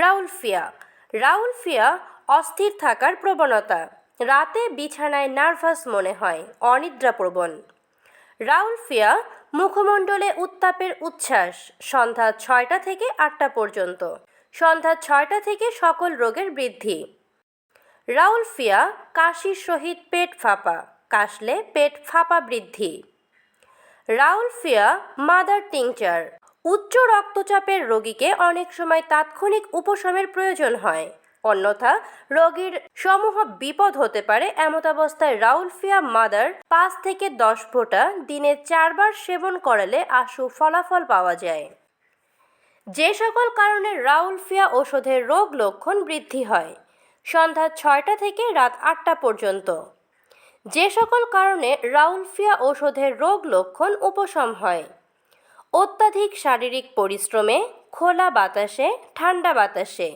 রাউলফিয়া রাউলফিয়া অস্থির থাকার প্রবণতা। রাতে বিছানায় নার্ভাস মনে হয়, অনিদ্রাপ্রবণ। রাউলফিয়া মুখমণ্ডলে উত্তাপের উচ্ছ্বাস, সন্ধ্যা ছয়টা থেকে আটটা পর্যন্ত। সন্ধ্যা ছয়টা থেকে সকল রোগের বৃদ্ধি। রাউলফিয়া কাশির সহিত পেট ফাঁপা, কাশলে পেট ফাঁপা বৃদ্ধি। রাউলফিয়া মাদার টিংচার উচ্চ রক্তচাপের রোগীকে অনেক সময় তাৎক্ষণিক উপশমের প্রয়োজন হয়। অন্যথা, রোগীর সমূহ বিপদ হতে পারে এমতাবস্থায় রাউলফিয়া মাদার পাঁচ থেকে দশ ফোঁটা দিনে চারবার সেবন করালে আশু ফলাফল পাওয়া যায়। যে সকল কারণে রাউলফিয়া ওষুধের রোগ লক্ষণ বৃদ্ধি হয়। সন্ধ্যা ছয়টা থেকে রাত আটটা পর্যন্ত। যে সকল কারণে রাউলফিয়া ওষুধের রোগ লক্ষণ উপশম হয়। অত্যাধিক শারীরিক পরিশ্রমে খোলা বাতাসে ঠান্ডা বাতাসে।